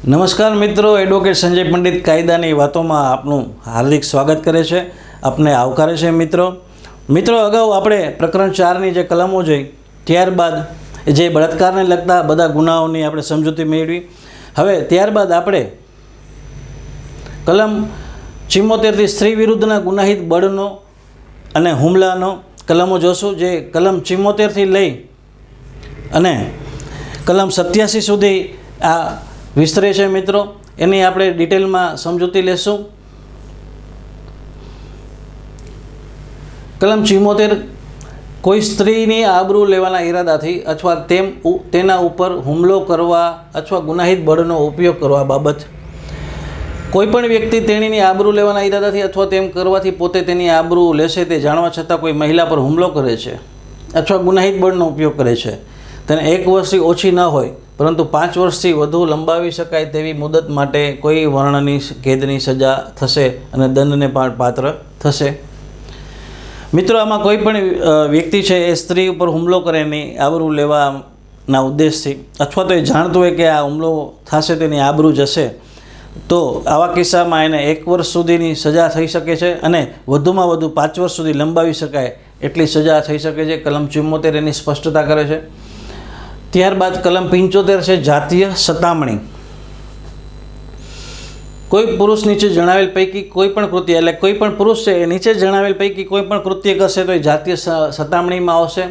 નમસ્કાર મિત્રો, એડવોકેટ સંજય પંડિત કાયદાની વાતોમાં આપનું હાર્દિક સ્વાગત કરે છે, આપને આવકારે છે મિત્રો. મિત્રો, અગાઉ આપણે પ્રકરણ ચારની જે કલમો જોઈ, ત્યારબાદ જે બળાત્કારને લગતા બધા ગુનાઓની આપણે સમજૂતી મેળવી. હવે ત્યારબાદ આપણે કલમ ચિમ્મોતેરથી સ્ત્રી વિરુદ્ધના ગુનાહિત બળનો અને હુમલાનો કલમો જોશું, જે કલમ ચિમ્મોતેરથી લઈ અને કલમ સત્યાસી સુધી આ વિસ્તરે છે મિત્રો. એની આપણે ડિટેલમાં સમજૂતી લેશું. કલમ ચિમોતેર કોઈ સ્ત્રીની આબરૂ લેવાના ઈરાદાથી અથવા તેમ તેના ઉપર હુમલો કરવા અથવા ગુનાહિત બળનો ઉપયોગ કરવા બાબત. કોઈપણ વ્યક્તિ તેણીની આબરૂ લેવાના ઈરાદાથી અથવા તેમ કરવાથી પોતે તેની આબરૂ લેશે તે જાણવા છતાં કોઈ મહિલા પર હુમલો કરે છે અથવા ગુનાહિત બળનો ઉપયોગ કરે છે. તેને એક વર્ષથી ઓછી ન હોય. પરંતુ પાંચ વર્ષથી વધુ લંબાવી શકાય તેવી મુદત માટે કોઈ વર્ણની કેદની સજા થશે અને દંડને પણ પાત્ર થશે? મિત્રો, આમાં કોઈ પણ વ્યક્તિ છે એ સ્ત્રી ઉપર હુમલો કરે એની આબરૂ લેવાના ઉદ્દેશથી અથવા તો એ જાણતું હોય કે આ હુમલો થશે, તેની આબરૂ જશે, તો આવા કિસ્સામાં એને એક વર્ષ સુધીની સજા થઈ શકે છે અને વધુમાં વધુ પાંચ વર્ષ સુધી લંબાવી શકાય એટલી સજા થઈ શકે છે. કલમ ચુમ્મોતેર એની સ્પષ્ટતા કરે છે. ત્યારબાદ કલમ પંચોતેર છે, જાતીય સતામણી. કોઈ પુરુષ નીચે જણાવેલ પૈકી કોઈ પણ કૃત્ય એટલે કોઈ પણ પુરુષ છે એ નીચે જણાવેલ પૈકી કોઈ પણ કૃત્ય કરશે તો એ જાતીય સતામણીમાં આવશે.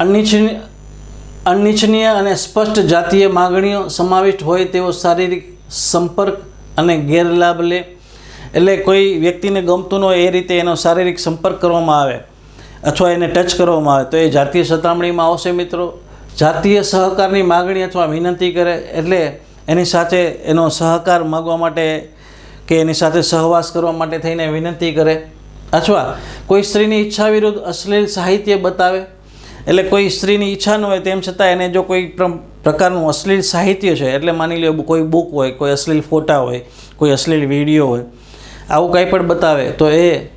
અનિચ્છનીય અનિચ્છનીય અને સ્પષ્ટ જાતીય માગણીઓ સમાવિષ્ટ હોય તેવો શારીરિક સંપર્ક અને ગેરલાભ લે. એટલે કોઈ વ્યક્તિને ગમતું ન હોય એ રીતે એનો શારીરિક સંપર્ક કરવામાં આવે. અથવા એને ટચ કરવામાં આવે તો એ જાતીય સતામણીમાં આવશે મિત્રો. જાતીય સહકારની માગણી અથવા વિનંતી કરે એટલે એની સાથે એનો સહકાર માગવા માટે કે એની સાથે સહવાસ કરવા માટે થઈને વિનંતી કરે. અથવા કોઈ સ્ત્રીની ઈચ્છા વિરુદ્ધ અશ્લીલ સાહિત્ય બતાવે. એટલે કોઈ સ્ત્રીની ઈચ્છા ન હોય તેમ છતાં એને જો કોઈ પ્ર- પ્રકારનું અશ્લીલ સાહિત્ય છે, એટલે માની લો કોઈ બુક હોય, કોઈ અશ્લીલ ફોટા હોય, કોઈ અશ્લીલ વીડિયો હોય, આવું કંઈ પણ બતાવે તો એ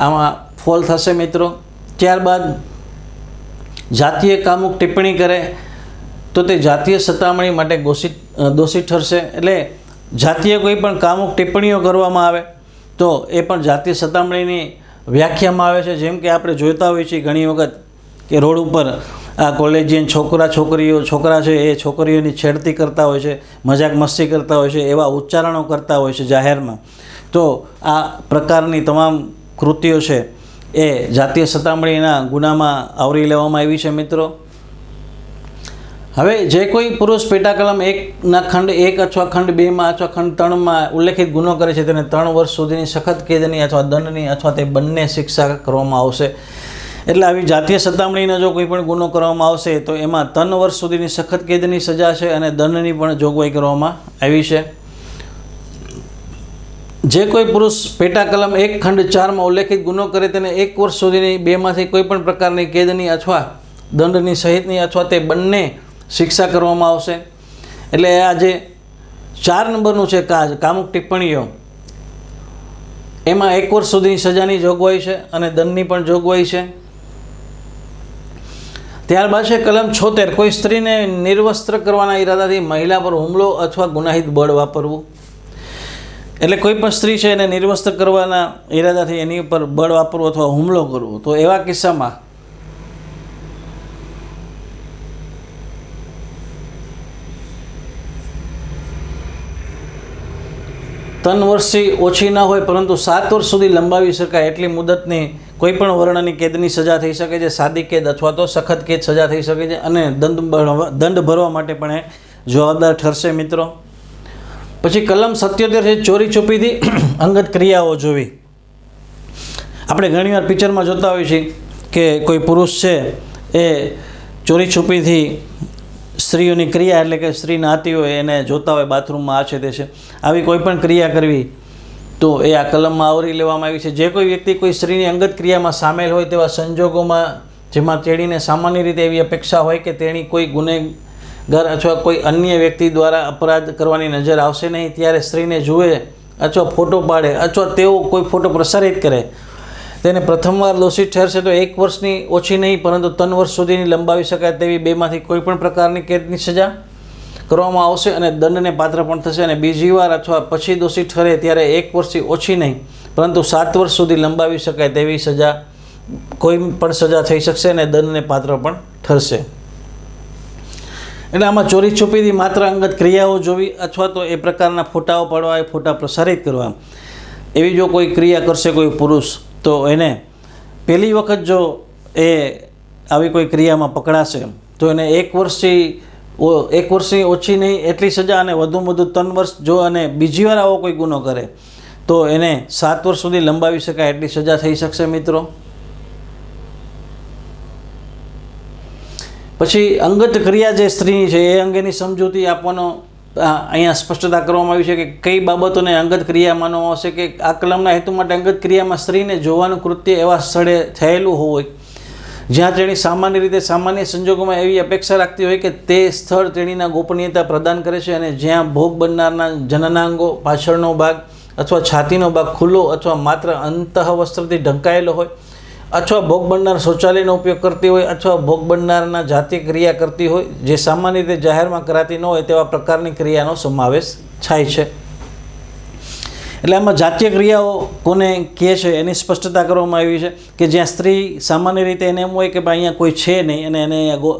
આમાં ફોલ થશે મિત્રો. ત્યારબાદ જાતીય કામુક ટિપ્પણી કરે, તો તે જાતીય સતામણી માટે ગોષિત દોષિત ઠરશે. એટલે જાતીય કોઈ પણ કામુક ટિપ્પણીઓ કરવામાં આવે, તો એ પણ જાતીય સતામણીની વ્યાખ્યામાં આવે છે. જેમ કે આપણે જોતા હોઈએ છીએ ઘણી વખત કે રોડ ઉપર આ કોલેજિયન છોકરા છોકરીઓ, છોકરા છે એ છોકરીઓની છેડતી કરતા હોય છે, મજાક મસ્તી કરતા હોય છે, એવા ઉચ્ચારણો કરતા હોય છે જાહેરમાં. તો આ પ્રકારની તમામ કૃતિઓ છે એ જાતીય સતામણીના ગુનામાં આવરી લેવામાં આવી છે મિત્રો. હવે જે કોઈ પુરુષ પેટા કલમ એકના ખંડ એક અથવા ખંડ બેમાં અથવા ખંડ ત્રણમાં ઉલ્લેખિત ગુનો કરે છે, તેને ત્રણ વર્ષ સુધીની સખત કેદની અથવા દંડની અથવા તે બંને શિક્ષા કરવામાં આવશે. એટલે આવી જાતીય સતામણીનો જો કોઈ પણ ગુનો કરવામાં આવશે, તો એમાં ત્રણ વર્ષ સુધીની સખત કેદની સજા છે અને દંડની પણ જોગવાઈ કરવામાં આવી છે. જે કોઈ પુરુષ પેટા કલમ એક ખંડ ચારમાં ઉલ્લેખિત ગુનો કરે તેને એક વર્ષ સુધીની બેમાંથી કોઈ પણ પ્રકારની કેદની અથવા દંડની સહિતની અથવા તે બંને શિક્ષા કરવામાં આવશે. એટલે આ જે ચાર નંબરનું છે કાજ, કામુક ટિપ્પણીઓ. એમાં એક વર્ષ સુધીની સજાની જોગવાઈ છે અને દંડની પણ જોગવાઈ છે. ત્યારબાદ છે કલમ છોતેર, કોઈ સ્ત્રીને નિર્વસ્ત્ર કરવાના ઈરાદાથી મહિલા પર હુમલો અથવા ગુનાહિત બળ વાપરવું. એટલે કોઈ પણ સ્ત્રી છે એને નિર્વસ્ત્ર કરવાના ઈરાદાથી એની ઉપર બળ વાપરવું અથવા હુમલો કરવો, તો એવા કિસ્સામાં ત્રણ વર્ષથી ઓછી ના હોય, પરંતુ સાત વર્ષ સુધી લંબાવી શકાય એટલી મુદતની કોઈ પણ વર્ણની કેદની સજા થઈ શકે છે, સાદી કેદ અથવા તો સખત કેદ સજા થઈ શકે છે, અને દંડ દંડ ભરવા માટે પણ એ જવાબદાર ઠરશે મિત્રો. પછી કલમ સત્યોતેર છે, ચોરી છુપીથી અંગત ક્રિયાઓ જોવી. આપણે ઘણીવાર પિક્ચરમાં જોતા હોઈએ છીએ કે કોઈ પુરુષ છે, એ ચોરી છુપીથી સ્ત્રીઓની ક્રિયા એટલે કે સ્ત્રી નાતી હોય એને જોતા હોય, બાથરૂમમાં આ છે તે છે. આવી કોઈ પણ ક્રિયા કરવી, તો એ આ કલમમાં આવરી લેવામાં આવી છે. જે કોઈ વ્યક્તિ કોઈ સ્ત્રીની અંગત ક્રિયામાં સામેલ હોય તેવા સંજોગોમાં, જેમાં તેણીને સામાન્ય રીતે એવી અપેક્ષા હોય કે તેણી કોઈ ગુનેગાર અથવા કોઈ અન્ય વ્યક્તિ દ્વારા અપરાધ કરવાની નજર આવશે નહીં. ત્યારે સ્ત્રીને જુએ અથવા ફોટો પાડે અથવા તેઓ કોઈ ફોટો પ્રસારિત કરે. તેને પ્રથમવાર દોષિત ઠેરશે તો એક વર્ષની ઓછી નહીં, પરંતુ ત્રણ વર્ષ સુધીની લંબાવી શકાય તેવી બેમાંથી કોઈ પણ પ્રકારની કેદની સજા કરવામાં આવશે અને દંડને પાત્ર પણ થશે અને બીજી વાર અથવા પછી દોષિત ઠરે ત્યારે એક વર્ષથી ઓછી નહીં, પરંતુ સાત વર્ષ સુધી લંબાવી શકાય તેવી સજા કોઈ પણ સજા થઈ શકશે અને દંડને પાત્ર પણ ઠરશે. એટલે આમાં ચોરી છુપીથી માત્ર અંગત ક્રિયાઓ જોવી અથવા તો એ પ્રકારના ફોટાઓ પાડવા, એ ફોટા પ્રસારિત કરવા. એવી જો કોઈ ક્રિયા કરશે કોઈ પુરુષ, તો એને પહેલી વખત જો એ આવી કોઈ ક્રિયામાં પકડાશે, તો એને એક વર્ષથી એક વર્ષની ઓછી નહીં, એટલી સજા અને વધુમાં વધુ ત્રણ વર્ષ જો અને બીજી વાર આવો કોઈ ગુનો કરે, તો એને સાત વર્ષ સુધી લંબાવી શકાય, એટલી સજા થઈ શકશે મિત્રો. પછી અંગત ક્રિયા જે સ્ત્રીની છે, એ અંગેની સમજૂતી આપવાનો અહીંયા સ્પષ્ટતા કરવામાં આવી છે કે કઈ બાબતોને અંગત ક્રિયા માનવામાં આવશે કે આ કલમના હેતુ માટે અંગત ક્રિયામાં સ્ત્રીને જોવાનું કૃત્ય એવા સ્થળે થયેલું હોય. જ્યાં તેણી સામાન્ય રીતે સામાન્ય સંજોગોમાં એવી અપેક્ષા રાખતી હોય કે તે સ્થળ તેણીના ગોપનીયતા પ્રદાન કરે છે અને જ્યાં ભોગ બનનારના જનનાંગો, પાછળનો ભાગ અથવા છાતીનો ભાગ ખુલ્લો અથવા માત્ર અંતઃ વસ્ત્રથી ઢંકાયેલો હોય અથવા ભોગ બનનાર શૌચાલયનો ઉપયોગ કરતી હોય અથવા ભોગ બનનારના જાતિ ક્રિયા કરતી હોય, જે સામાન્ય રીતે જાહેરમાં કરાતી ન હોય તેવા પ્રકારની ક્રિયાનો સમાવેશ થાય છે. એટલે આમાં જાતીય ક્રિયાઓ કોને કહે છે એની સ્પષ્ટતા કરવામાં આવી છે કે જ્યાં સ્ત્રી સામાન્ય રીતે એને એમ હોય કે ભાઈ અહીંયા કોઈ છે નહીં અને એને અહીંયા ગો,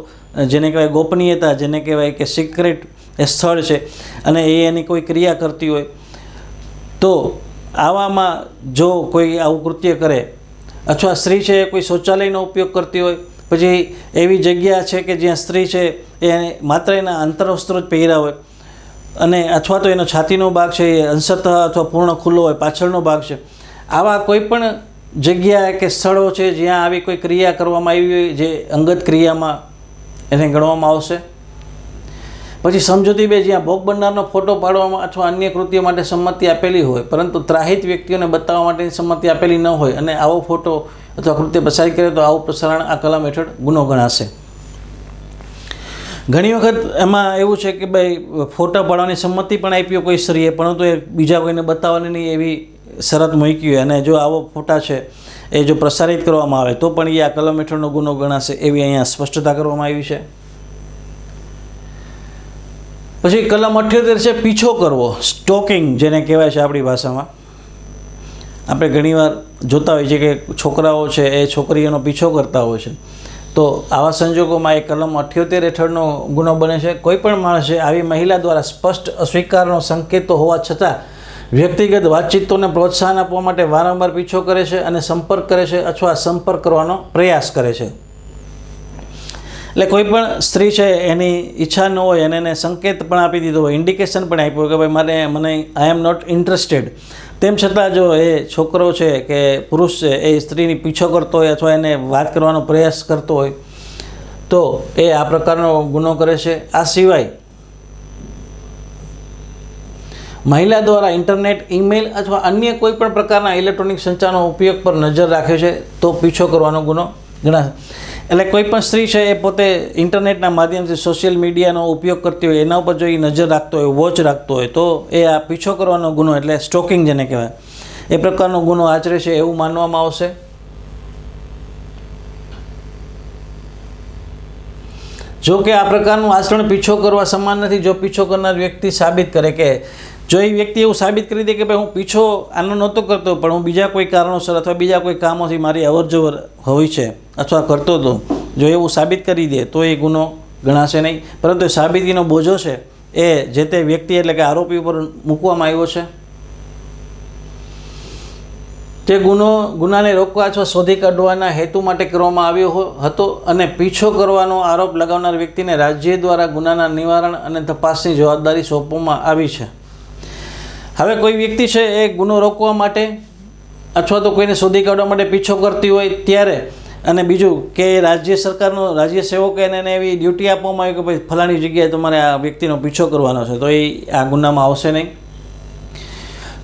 જેને કહેવાય ગોપનીયતા, જેને કહેવાય કે સિક્રેટ એ સ્થળ છે અને એ એની કોઈ ક્રિયા કરતી હોય, તો આવામાં જો કોઈ આવું કૃત્ય કરે અથવા સ્ત્રી છે એ કોઈ શૌચાલયનો ઉપયોગ કરતી હોય, પછી એવી જગ્યા છે કે જ્યાં સ્ત્રી છે એ માત્ર એના અંતરવસ્ત્રો જ પહેર્યા હોય, અને અથવા તો એનો છાતીનો ભાગ છે એ અંશતઃ અથવા પૂર્ણ ખુલ્લો હોય, પાછળનો ભાગ છે. આવા કોઈ પણ જગ્યા કે સ્થળો છે જ્યાં આવી કોઈ ક્રિયા કરવામાં આવી હોય, જે અંગત ક્રિયામાં એને ગણવામાં આવશે? પછી સમજૂતી બે જ્યાં ભોગ બનનારનો ફોટો પાડવામાં અથવા અન્ય કૃત્ય માટે સંમતિ આપેલી હોય, પરંતુ ત્રાહિત વ્યક્તિઓને બતાવવા માટેની સંમતિ આપેલી ન હોય અને આવો ફોટો અથવા કૃત્ય પસાર કરે તો આવું પ્રસારણ આ કલમ હેઠળ ગુનો ગણાશે. ઘણી વખત એમાં એવું છે કે ભાઈ, ફોટા પાડવાની સંમતિ પણ આપી કોઈ સ્ત્રીએ, પરંતુ એ બીજા કોઈને બતાવવાની નહીં એવી શરત મૂકી હોય. અને જો આવો ફોટા છે એ જો પ્રસારિત કરવામાં આવે, તો પણ એ આ કલમ હેઠળનો ગુનો ગણાશે એવી અહીંયા સ્પષ્ટતા કરવામાં આવી છે. પછી કલમ અઠ્યોતેર છે, પીછો કરવો. સ્ટોકિંગ જેને કહેવાય છે આપણી ભાષામાં. આપણે ઘણીવાર જોતા હોઈએ છીએ કે છોકરાઓ છે, એ છોકરીઓનો પીછો કરતા હોય છે. તો આવા સંજોગોમાં એ કલમ અઠ્યોતેર હેઠળનો ગુનો બને છે. કોઈ પણ માણસે આવી મહિલા દ્વારા સ્પષ્ટ અસ્વીકારનો સંકેતો હોવા છતાં વ્યક્તિગત વાતચીતોને પ્રોત્સાહન આપવા માટે વારંવાર પીછો કરે છે અને સંપર્ક કરે છે અથવા સંપર્ક કરવાનો પ્રયાસ કરે છે. એટલે કોઈ પણ સ્ત્રી છે, એની ઈચ્છા ન હોય અને એને સંકેત પણ આપી દીધો હોય ઇન્ડિકેશન પણ આપ્યું કે ભાઈ મારે મને આઈ એમ નોટ ઇન્ટરેસ્ટેડ તેમ છતાં જો એ છોકરો છે કે પુરુષ છે, એ સ્ત્રીની પીછો કરતો હોય અથવા એને વાત કરવાનો પ્રયાસ કરતો હોય, તો એ આ પ્રકારનો ગુનો કરે છે. આ સિવાય મહિલા દ્વારા ઇન્ટરનેટ, ઈમેલ અથવા અન્ય કોઈ પણ પ્રકારના ઇલેક્ટ્રોનિક સંચારનો ઉપયોગ પર નજર રાખે છે, તો પીછો કરવાનો ગુનો ગણાશે એટલે કોઈ પણ સ્ત્રી છે એ પોતે ઇન્ટરનેટના માધ્યમથી સોશિયલ મીડિયાનો ઉપયોગ કરતી હોય, એના ઉપર જો એ નજર રાખતો હોય વોચ રાખતો હોય, તો એ આ પીછો કરવાનો ગુનો, એટલે સ્ટોકિંગ જેને કહેવાય, એ પ્રકારનો ગુનો આચરે છે એવું માનવામાં આવશે. જો કે આ પ્રકારનું આચરણ પીછો કરવા સમાન નથી, જો પીછો કરનાર વ્યક્તિ સાબિત કરે કે જો એ વ્યક્તિ એવું સાબિત કરી દે કે ભાઈ હું પીછો આનો નહોતો કરતો, પણ હું બીજા કોઈ કારણોસર અથવા બીજા કોઈ કામોથી મારી અવરજવર હોય છે અથવા કરતો હતો, જો એવું સાબિત કરી દે, તો એ ગુનો ગણાશે નહીં. પરંતુ એ સાબિતીનો બોજો છે, એ જે તે વ્યક્તિ એટલે કે આરોપી ઉપર મૂકવામાં આવ્યો છે. તે ગુનો, ગુનાને રોકવા અથવા શોધી કાઢવાના હેતુ માટે કરવામાં આવ્યો હતો અને પીછો કરવાનો આરોપ લગાવનાર વ્યક્તિને રાજ્ય દ્વારા ગુનાના નિવારણ અને તપાસની જવાબદારી સોંપવામાં આવી છે. હવે કોઈ વ્યક્તિ છે એ ગુનો રોકવા માટે અથવા તો કોઈને શોધી કાઢવા માટે પીછો કરતી હોય ત્યારે અને બીજું કે રાજ્ય સરકારનો, રાજ્ય સેવકો એને એવી ડ્યુટી આપવામાં આવી કે ભાઈ ફલાણી જગ્યાએ તમારે આ વ્યક્તિનો પીછો કરવાનો છે, તો એ આ ગુનામાં આવશે નહીં.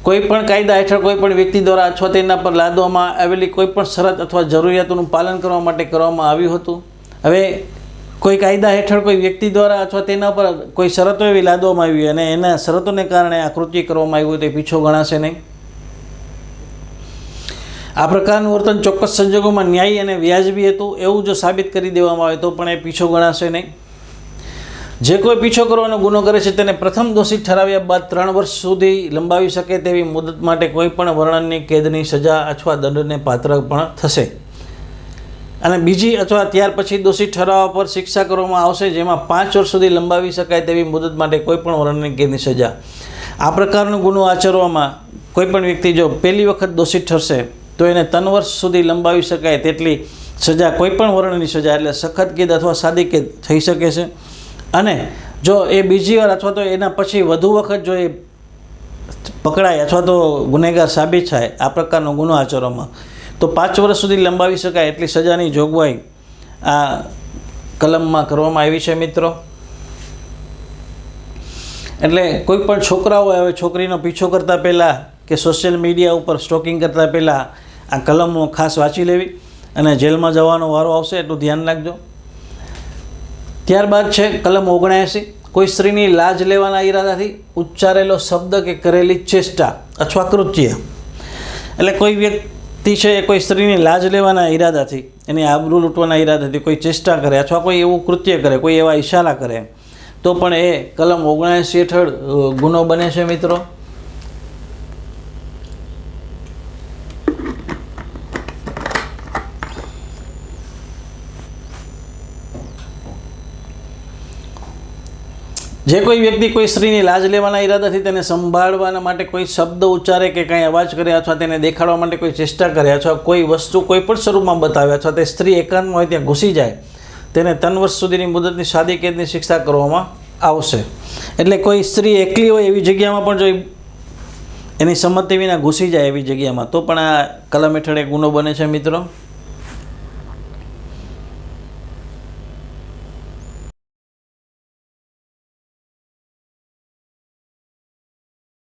કોઈ પણ કાયદા હેઠળ કોઈ પણ વ્યક્તિ દ્વારા અથવા તેના પર લાદવામાં આવેલી કોઈ પણ શરત અથવા જરૂરિયાતોનું પાલન કરવા માટે કરવામાં આવ્યું હતું. હવે કોઈ કાયદા હેઠળ કોઈ વ્યક્તિ દ્વારા અથવા તેના પર કોઈ શરતો એવી લાદવામાં આવી અને એના શરતોને કારણે આ કૃત્ય કરવામાં આવ્યું તો પીછો ગણાશે નહીં. આ પ્રકારનું વર્તન ચોક્કસ સંજોગોમાં ન્યાયી અને વ્યાજબી હતું એવું જો સાબિત કરી દેવામાં આવે તો પણ એ પીછો ગણાશે નહીં. જે કોઈ પીછો કરવાનો ગુનો કરે છે તેને પ્રથમ દોષિત ઠરાવ્યા બાદ ત્રણ વર્ષ સુધી લંબાવી શકે તેવી મુદત માટે કોઈ પણ વર્ણનની કેદની સજા અથવા દંડને પાત્ર પણ થશે. અને બીજી અથવા ત્યાર પછી દોષિત ઠરાવવા પર શિક્ષા કરવામાં આવશે, જેમાં પાંચ વર્ષ સુધી લંબાવી શકાય તેવી મુદત માટે કોઈપણ પણ વર્ણનની કેદની સજા. આ પ્રકારનો ગુનો આચરવામાં કોઈપણ વ્યક્તિ જો પહેલી વખત દોષિત ઠરશે, તો એને ત્રણ વર્ષ સુધી લંબાવી શકાય તેટલી સજા કોઈપણ વર્ણની સજા, એટલે સખત કેદ અથવા સાદી કેદ થઈ શકે છે. અને જો એ બીજી વાર અથવા તો એના પછી વધુ વખત જો એ પકડાય અથવા તો ગુનેગાર સાબિત થાય, આ પ્રકારનો ગુનો આચરવામાં તો પાંચ વર્ષ સુધી લંબાવી શકાય એટલી સજાની જોગવાઈ આ કલમમાં કરવામાં આવી છે મિત્રો. એટલે કોઈ પણ છોકરાઓ હવે છોકરીનો પીછો કરતાં પહેલાં કે સોશિયલ મીડિયા ઉપર સ્ટોકિંગ કરતાં પહેલાં આ કલમો ખાસ વાંચી લેવી અને જેલમાં જવાનો વારો આવશે એટલું ધ્યાન રાખજો. ત્યારબાદ છે કલમ ઓગણએંસી કોઈ સ્ત્રીની લાજ લેવાના ઈરાદાથી ઉચ્ચારેલો શબ્દ કે કરેલી ચેષ્ટા અથવા કૃત્ય. એટલે કોઈ વ્યક્તિ એ કોઈ સ્ત્રીની લાજ લેવાના ઈરાદાથી, એની આબરૂ લૂંટવાના ઈરાદાથી કોઈ ચેષ્ટા કરે અથવા કોઈ એવું કૃત્ય કરે, કોઈ એવા ઈશારા કરે, તો પણ એ કલમ ઓગણસી હેઠળ ગુનો બને છે મિત્રો. જે કોઈ વ્યક્તિ કોઈ સ્ત્રીની લાજ લેવાના ઈરાદાથી તેને સંભાળવાના માટે કોઈ શબ્દ ઉચ્ચારે કે કંઈ અવાજ કરે અથવા તેને દેખાડવા માટે કોઈ ચેષ્ટા કરે અથવા કોઈ વસ્તુ કોઈ પણ સ્વરૂપમાં બતાવે અથવા તે સ્ત્રી એકાંતમાં હોય ત્યાં ઘૂસી જાય, તેને ત્રણ વર્ષ સુધીની મુદતની સાદી કેદની શિક્ષા કરવામાં આવશે. એટલે કોઈ સ્ત્રી એકલી હોય એવી જગ્યામાં પણ જો એની સંમતિ વિના ઘૂસી જાય એવી જગ્યામાં, તો પણ આ કલમ હેઠળ એક ગુનો બને છે મિત્રો.